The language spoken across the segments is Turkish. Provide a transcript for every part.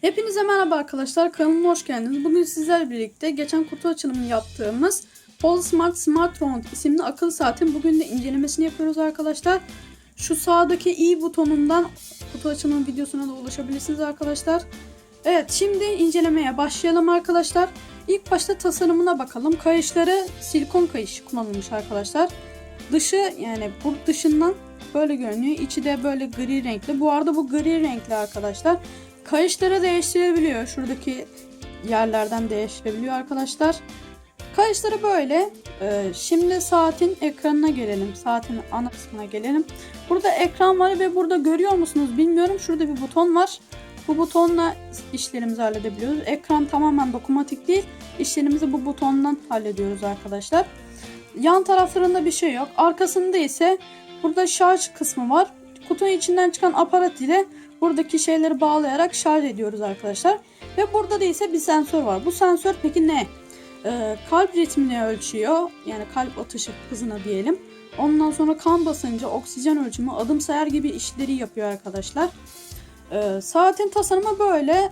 Hepinize merhaba arkadaşlar. Kanalıma hoş geldiniz. Bugün sizlerle birlikte geçen kutu açılımını yaptığımız Polysmart Smart Round isimli akıl saatin bugün de incelemesini yapıyoruz arkadaşlar. Şu sağdaki i butonundan kutu açılımı videosuna da ulaşabilirsiniz arkadaşlar. Evet şimdi incelemeye başlayalım arkadaşlar. İlk başta tasarımına bakalım. Kayışları silikon kayış kullanılmış arkadaşlar. Dışı yani bu dışından böyle görünüyor. İçi de böyle gri renkli. Bu arada bu gri renkli arkadaşlar. Kayışları değiştirebiliyor. Şuradaki yerlerden değiştirebiliyor arkadaşlar. Kayışları böyle. Ee, şimdi saatin ekranına gelelim. Saatin ana kısmına gelelim. Burada ekran var ve burada görüyor musunuz bilmiyorum. Şurada bir buton var. Bu butonla işlerimizi halledebiliyoruz. Ekran tamamen dokunmatik değil. İşlerimizi bu butondan hallediyoruz arkadaşlar. Yan taraflarında bir şey yok. Arkasında ise burada şarj kısmı var. Kutunun içinden çıkan aparat ile buradaki şeyleri bağlayarak şarj ediyoruz arkadaşlar. Ve burada da ise bir sensör var. Bu sensör peki ne? Ee, kalp ritmini ölçüyor. Yani kalp atışı hızını diyelim. Ondan sonra kan basıncı, oksijen ölçümü, adım sayar gibi işleri yapıyor arkadaşlar. Ee, saatin tasarımı böyle.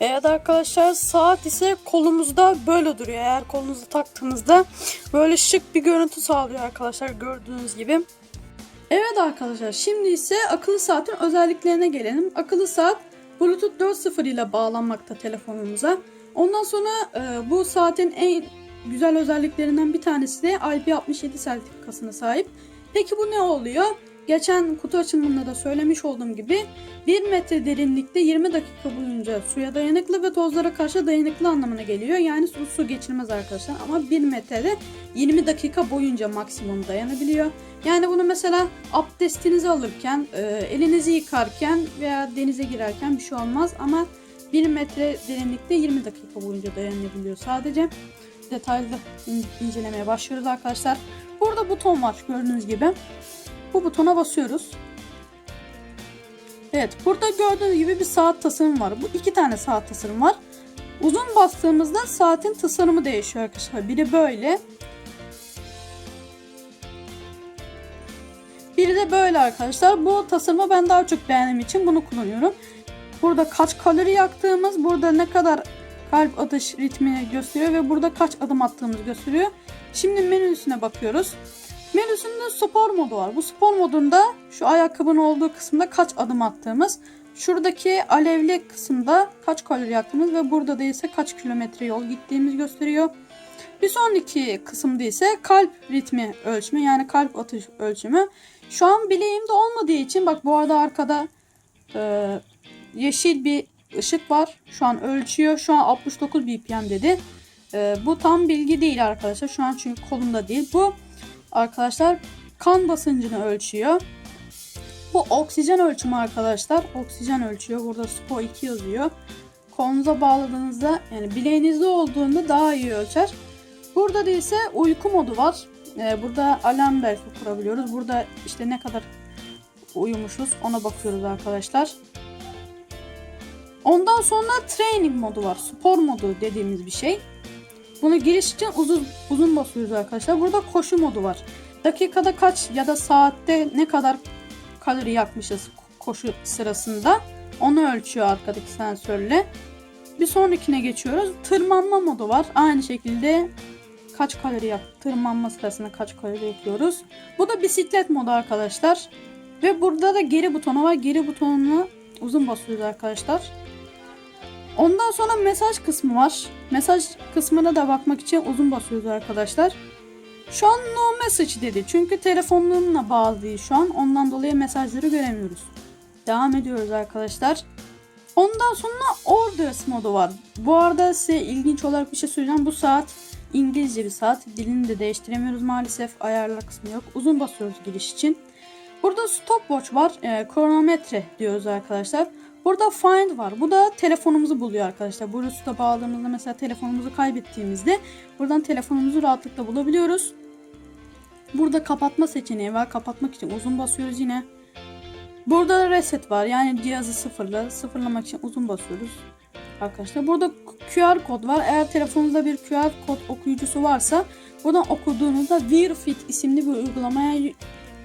Evet arkadaşlar saat ise kolumuzda böyle duruyor. Eğer kolunuza taktığınızda böyle şık bir görüntü sağlıyor arkadaşlar gördüğünüz gibi. Evet arkadaşlar şimdi ise akıllı saatin özelliklerine gelelim. Akıllı saat Bluetooth 4.0 ile bağlanmakta telefonumuza. Ondan sonra e, bu saatin en güzel özelliklerinden bir tanesi de IP67 sertifikasına sahip. Peki bu ne oluyor? Geçen kutu açılımında da söylemiş olduğum gibi 1 metre derinlikte 20 dakika boyunca suya dayanıklı ve tozlara karşı dayanıklı anlamına geliyor. Yani su, su geçirmez arkadaşlar ama 1 metrede 20 dakika boyunca maksimum dayanabiliyor. Yani bunu mesela abdestinizi alırken, e, elinizi yıkarken veya denize girerken bir şey olmaz ama 1 metre derinlikte 20 dakika boyunca dayanabiliyor sadece. Detaylı in- incelemeye başlıyoruz arkadaşlar. Burada buton var gördüğünüz gibi. Bu butona basıyoruz. Evet burada gördüğünüz gibi bir saat tasarımı var. Bu iki tane saat tasarımı var. Uzun bastığımızda saatin tasarımı değişiyor arkadaşlar. Biri böyle. Biri de böyle arkadaşlar. Bu tasarımı ben daha çok beğendiğim için bunu kullanıyorum. Burada kaç kalori yaktığımız, burada ne kadar kalp atış ritmini gösteriyor ve burada kaç adım attığımızı gösteriyor. Şimdi menüsüne bakıyoruz. Menüsünde spor modu var. Bu spor modunda şu ayakkabının olduğu kısımda kaç adım attığımız, şuradaki alevli kısımda kaç kalori yaktığımız ve burada da ise kaç kilometre yol gittiğimiz gösteriyor. Bir sonraki kısımda ise kalp ritmi ölçümü yani kalp atış ölçümü. Şu an bileğimde olmadığı için bak bu arada arkada e, yeşil bir ışık var. Şu an ölçüyor. Şu an 69 BPM dedi. E, bu tam bilgi değil arkadaşlar. Şu an çünkü kolumda değil. Bu arkadaşlar kan basıncını ölçüyor. Bu oksijen ölçümü arkadaşlar. Oksijen ölçüyor. Burada SPO 2 yazıyor. Kolunuza bağladığınızda yani bileğinizde olduğunda daha iyi ölçer. Burada da ise uyku modu var. Ee, burada alarm belki kurabiliyoruz. Burada işte ne kadar uyumuşuz ona bakıyoruz arkadaşlar. Ondan sonra training modu var. Spor modu dediğimiz bir şey. Bunu giriş için uzun, uzun basıyoruz arkadaşlar. Burada koşu modu var. Dakikada kaç ya da saatte ne kadar kalori yakmışız koşu sırasında. Onu ölçüyor arkadaki sensörle. Bir sonrakine geçiyoruz. Tırmanma modu var. Aynı şekilde kaç kalori yak tırmanma sırasında kaç kalori yakıyoruz. Bu da bisiklet modu arkadaşlar. Ve burada da geri butonu var. Geri butonunu uzun basıyoruz arkadaşlar. Ondan sonra mesaj kısmı var. Mesaj kısmına da bakmak için uzun basıyoruz arkadaşlar. Şu an no message dedi. Çünkü telefonumla bağlı değil şu an. Ondan dolayı mesajları göremiyoruz. Devam ediyoruz arkadaşlar. Ondan sonra orders modu var. Bu arada size ilginç olarak bir şey söyleyeceğim. Bu saat İngilizce bir saat. Dilini de değiştiremiyoruz maalesef. Ayarlar kısmı yok. Uzun basıyoruz giriş için. Burada stopwatch var. E, kronometre diyoruz arkadaşlar. Burada find var. Bu da telefonumuzu buluyor arkadaşlar. Bluetooth'a bağladığımızda mesela telefonumuzu kaybettiğimizde buradan telefonumuzu rahatlıkla bulabiliyoruz. Burada kapatma seçeneği var. Kapatmak için uzun basıyoruz yine. Burada da reset var. Yani cihazı sıfırla. Sıfırlamak için uzun basıyoruz. Arkadaşlar burada QR kod var. Eğer telefonunuzda bir QR kod okuyucusu varsa buradan okuduğunuzda WearFit isimli bir uygulamaya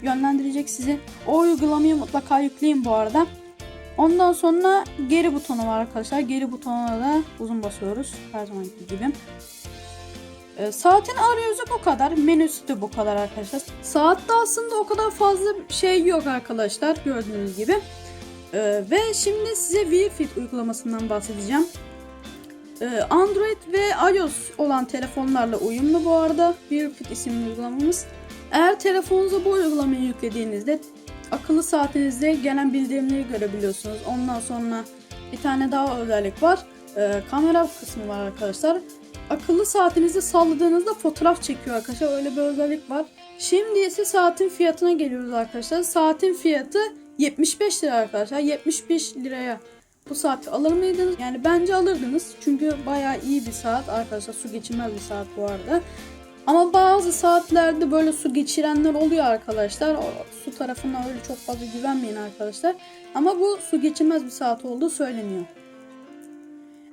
yönlendirecek sizi. O uygulamayı mutlaka yükleyin bu arada. Ondan sonra geri butonu var arkadaşlar. Geri butonuna da uzun basıyoruz. Her zamanki gibi. Ee, saatin arayüzü bu kadar. Menüsü de bu kadar arkadaşlar. Saatte aslında o kadar fazla şey yok arkadaşlar. Gördüğünüz gibi. Ee, ve şimdi size Wii Fit uygulamasından bahsedeceğim. Ee, Android ve iOS olan telefonlarla uyumlu bu arada. Wii Fit isimli uygulamamız. Eğer telefonunuza bu uygulamayı yüklediğinizde akıllı saatinizde gelen bildirimleri görebiliyorsunuz. Ondan sonra bir tane daha özellik var. Ee, kamera kısmı var arkadaşlar. Akıllı saatinizi salladığınızda fotoğraf çekiyor arkadaşlar. Öyle bir özellik var. Şimdi ise saatin fiyatına geliyoruz arkadaşlar. Saatin fiyatı 75 lira arkadaşlar. 75 liraya bu saati alır mıydınız? Yani bence alırdınız. Çünkü bayağı iyi bir saat arkadaşlar. Su geçirmez bir saat bu arada. Ama bazı saatlerde böyle su geçirenler oluyor arkadaşlar. O, su tarafına öyle çok fazla güvenmeyin arkadaşlar. Ama bu su geçirmez bir saat olduğu söyleniyor.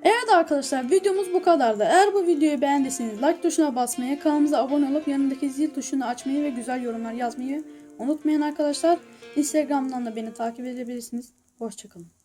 Evet arkadaşlar videomuz bu kadardı. Eğer bu videoyu beğendiyseniz like tuşuna basmayı, kanalımıza abone olup yanındaki zil tuşunu açmayı ve güzel yorumlar yazmayı unutmayın arkadaşlar. Instagram'dan da beni takip edebilirsiniz. Hoşçakalın.